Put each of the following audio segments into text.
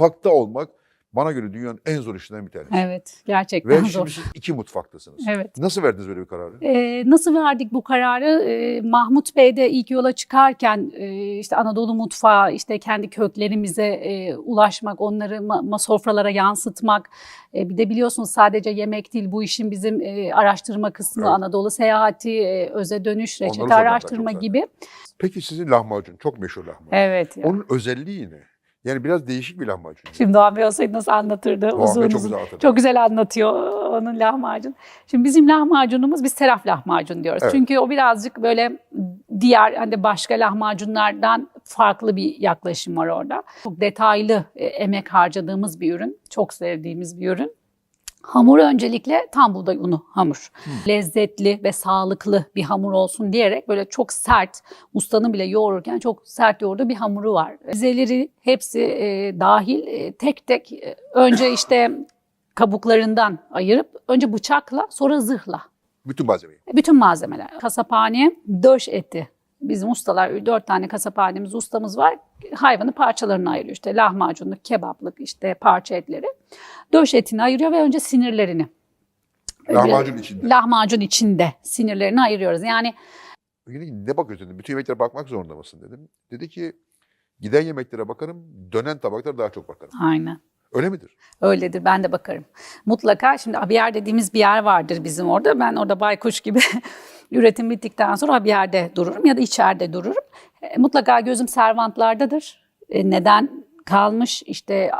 Mutfakta olmak bana göre dünyanın en zor işlerinden bir tanesi. Evet, gerçekten Ve zor. şimdi siz iki mutfaktasınız. Evet. Nasıl verdiniz böyle bir kararı? Ee, nasıl verdik bu kararı? Ee, Mahmut Bey de ilk yola çıkarken e, işte Anadolu mutfağı, işte kendi köklerimize e, ulaşmak, onları ma- sofralara yansıtmak. E, bir de biliyorsunuz sadece yemek değil bu işin bizim e, araştırma kısmı, Evet. Anadolu seyahati, e, öze dönüş, reçete araştırma gibi. Peki sizin lahmacun çok meşhur lahmacun. Evet. Onun özelliği ne? Yani biraz değişik bir lahmacun. Şimdi Doğan Bey olsaydı nasıl anlatırdı? Doğan Bey uzun çok uzun. güzel anlatır. Çok güzel anlatıyor onun lahmacun. Şimdi bizim lahmacunumuz biz seraf lahmacun diyoruz. Evet. Çünkü o birazcık böyle diğer hani başka lahmacunlardan farklı bir yaklaşım var orada. Çok detaylı e, emek harcadığımız bir ürün. Çok sevdiğimiz bir ürün. Hamur öncelikle tam buğday unu hamur. Lezzetli ve sağlıklı bir hamur olsun diyerek böyle çok sert, ustanın bile yoğururken çok sert yoğurduğu bir hamuru var. Zeleri hepsi e, dahil e, tek tek e, önce işte kabuklarından ayırıp önce bıçakla sonra zırhla Bütün malzemeyi. bütün malzemeler. Kasaphaneye döş eti. Bizim ustalar, dört tane kasaphanemiz, ustamız var. Hayvanı parçalarına ayırıyor. İşte lahmacunluk, kebaplık, işte parça etleri. Döş etini ayırıyor ve önce sinirlerini. Lahmacun içinde. Lahmacun içinde sinirlerini ayırıyoruz. Yani Dedi ki, ne bakıyorsun dedim. Bütün yemeklere bakmak zorunda mısın dedim. Dedi ki giden yemeklere bakarım, dönen tabaklara daha çok bakarım. aynen. Öyle midir? Öyledir ben de bakarım. Mutlaka şimdi abiyer dediğimiz bir yer vardır bizim orada. Ben orada baykuş gibi üretim bittikten sonra bir yerde dururum ya da içeride dururum. E, Mutlaka gözüm servantlardadır. E, Neden kalmış işte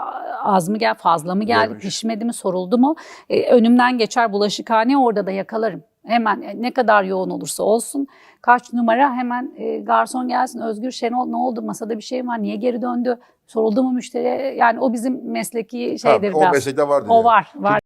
az mı gel fazla mı geldi pişmedi mi soruldu mu E, önümden geçer bulaşıkhane orada da yakalarım. Hemen ne kadar yoğun olursa olsun kaç numara hemen e, garson gelsin Özgür Şenol ne oldu masada bir şey var niye geri döndü soruldu mu müşteriye yani o bizim mesleki şeydir Ha, o biraz. meslekte vardır. O yani. var, var.